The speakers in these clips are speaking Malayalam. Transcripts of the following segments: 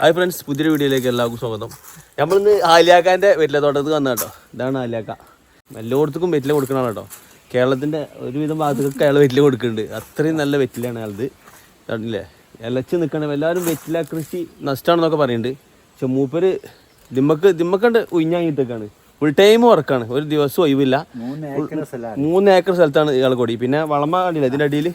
ഹായ് ഫ്രണ്ട്സ് പുതിയൊരു വീഡിയോയിലേക്ക് എല്ലാവർക്കും സ്വാഗതം. നമ്മളിന്ന് ആലിയാക്കാന്റെ വെറ്റില തോട്ടത്തിൽ വന്ന കേട്ടോ ഇതാണ് ആലിയാക്ക എല്ലായിടത്തും വെറ്റില കൊടുക്കണം കേട്ടോ കേരളത്തിന്റെ ഒരുവിധം ഭാഗത്തൊക്കെ അയാൾ വെറ്റില കൊടുക്കുന്നുണ്ട്. അത്രയും നല്ല വെറ്റിലാണ് അയാളത്. കണ്ടില്ലേ? ഇലച്ച് നിൽക്കണം എല്ലാവരും വെറ്റില കൃഷി നഷ്ടമാണെന്നൊക്കെ പറയുന്നുണ്ട് പക്ഷെ മൂപ്പര് ദിമ്മക്ക് ദിമ്മക്കണ്ട് ഉയിഞ്ഞാങ്ങിട്ടൊക്കെയാണ് ഫുൾ ടൈം വർക്കാണ് ഒരു ദിവസം ഒഴിവില്ല. മൂന്ന് ഏക്കർ സ്ഥലത്താണ് ഇയാൾ കൊടി. പിന്നെ വളമ കണ്ടില്ല ഇതിന്റെ അടിയിൽ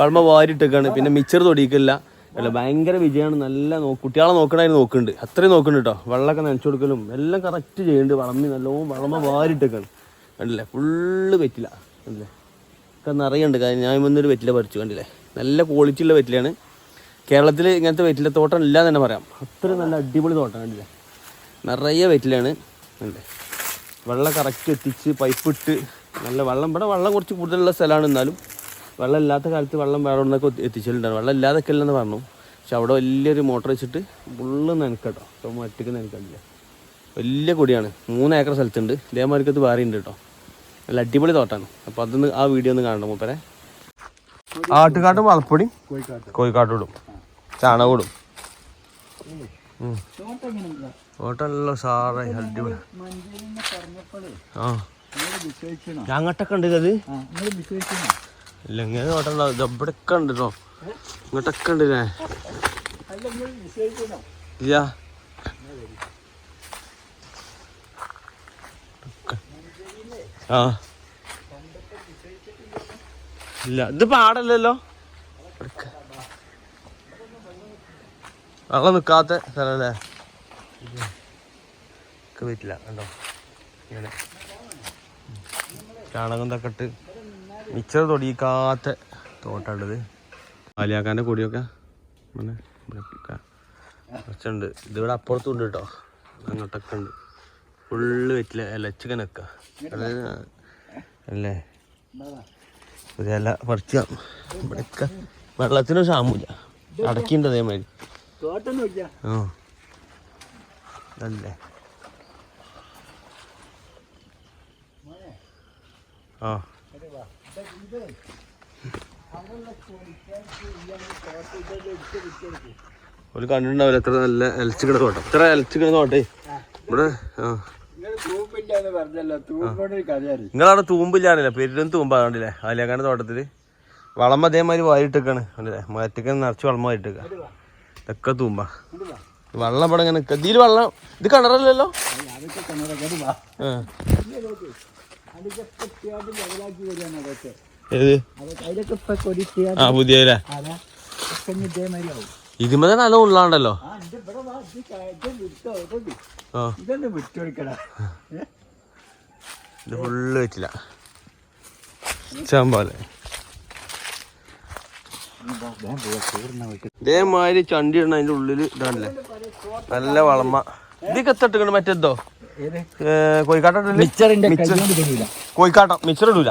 വളമ വാരിട്ടൊക്കെയാണ് പിന്നെ മിച്ചർ തൊടിക്കില്ല അല്ല ഭയങ്കര വിജയമാണ്. നല്ല കുട്ടികളെ നോക്കണമായിരുന്നു നോക്കുന്നുണ്ട്. അത്രയും നോക്കുന്നുണ്ട് കേട്ടോ വെള്ളമൊക്കെ നനച്ചു കൊടുക്കലും എല്ലാം കറക്റ്റ് ചെയ്യുന്നുണ്ട്. വളമി നല്ലോണം വളമ വാരിട്ടൊക്കെയാണ് കണ്ടില്ലേ? ഫുള്ള് വെറ്റില. കണ്ടില്ലേ? ഒക്കെ നിറയുണ്ട്. കാര്യം ഞാൻ വന്നൊരു വെറ്റില പറിച്ചു കണ്ടില്ലേ? നല്ല ക്വാളിറ്റി ഉള്ള വെറ്റിലയാണ്. കേരളത്തിൽ ഇങ്ങനത്തെ വെറ്റില തോട്ടം ഇല്ല എന്ന് തന്നെ പറയാം. അത്ര നല്ല അടിപൊളി തോട്ടം കണ്ടില്ലേ? നിറയെ വെറ്റിലാണ് കണ്ടില്ലേ? വെള്ളം കറക്റ്റ് എത്തിച്ച് പൈപ്പിട്ട് നല്ല വെള്ളം. ഇവിടെ വെള്ളം കുറച്ച് കൂടുതലുള്ള സ്ഥലമാണ് എന്നാലും. വെള്ളം ഇല്ലാത്ത കാലത്ത് വെള്ളം വേറെ ഒന്നൊക്കെ എത്തിച്ചിട്ടുണ്ടായിരുന്നു. വെള്ളം ഇല്ലാതൊക്കെ ഇല്ലെന്ന് പറഞ്ഞു. പക്ഷെ അവിടെ വലിയൊരു മോട്ടർ വെച്ചിട്ട് ഫുള്ള് നനക്കട്ടോ. അപ്പോൾ മറ്റക്ക് നനക്കണ്ടില്ല വലിയ കൊടിയാണ്. മൂന്ന് ഏക്കർ സ്ഥലത്തുണ്ട്. ഇതേമാതിരിക്ക് അത് വേറെ ഉണ്ട് കേട്ടോ. നല്ല അടിപൊളി തോട്ടാണ്. അപ്പോൾ അതൊന്ന് ആ വീഡിയോ ഒന്ന് കാണണം മൂപ്പരെ. ആട്ടുകാട്ടും വളപ്പൊടി കോഴിക്കാട്ട്. കോഴിക്കാട്ടോടും ചാണകോടും തോട്ടമല്ലോ സാറേ അടിപൊളി. ആ. ഞങ്ങട്ടൊക്കെ ഉണ്ട് അത് ഇല്ല ഇങ്ങനെ ഇത് എവിടെയൊക്കെ ഉണ്ട് കേട്ടോ ഇങ്ങോട്ടൊക്കെ ഉണ്ട് ഞാൻ ഇല്ല ആ. ഇല്ല ഇത് പാടല്ലല്ലോ. വെള്ളം നിൽക്കാത്ത സ്ഥലമല്ലേ ഒക്കെ പറ്റില്ല കണ്ടോ? ഇങ്ങനെ. ചാണകം ഇതൊക്കെ ഇട്ട് മിച്ചർ തൊടിയിക്കാത്ത തോട്ടാണിത്. ആലിയാക്കാന്റെ കൊടിയൊക്കെ കുറച്ചുണ്ട്. ഇതിവിടെ അപ്പുറത്തും ഉണ്ട് കേട്ടോ. അങ്ങോട്ടൊക്കെ ഉണ്ട്. ഫുള്ള് വെറ്റില ഇലച്ചൊക്കെ നിൽക്കുക അല്ലേ? ഒരു ഇല പറിച്ച. ഇവിടെയൊക്കെ വെള്ളത്തിനും ക്ഷാമില്ല അടക്കിണ്ട് അതേമാതിരി. ആ. അല്ലേ ആ. ഒരു കണ്ടിട്ടുണ്ടാവില്ല എത്ര നല്ല എലച്ചിക്കണ തോട്ടം ഇത്ര എലച്ചിക്കണ തോട്ടേ ഇവിടെ നിങ്ങളവിടെ തൂമ്പില്ലാണല്ലേ പെരും തൂമ്പാണ്ടല്ലേ അതിലേക്കാണ് തോട്ടത്തിൽ. വളം അതേമാതിരി വാരിട്ടേക്കാണ് അല്ലേ? മറ്റൊക്കെ നിറച്ച് വളം വാരിട്ടേക്ക ഇതൊക്കെ തൂമ്പ. വെള്ളം ഇവിടെ ഇങ്ങനെ ഇതിൽ വെള്ളം ഇത് കിണറല്ലല്ലോ? ഏത്? ആ നല്ല ഉള്ളാണ്ടല്ലോ ഇത് ഇത് ഇത് ഇത് ഫുള്ള് വെച്ചില്ല. ചമ്പാലെ ഇതാ. ഇതേമാതിരി ചണ്ടി ഇടണ അതിന്റെ ഉള്ളിൽ ഇതാണല്ലേ. നല്ല വളമ. ഇതൊക്കെ എത്തിട്ടുണ്ട് മറ്റെന്തോ ഏത്? കോഴിക്കാട്ടിൽ മിച്ചറിന്റെ കോഴിക്കാട്ടം. മിച്ചർ ഇടൂല.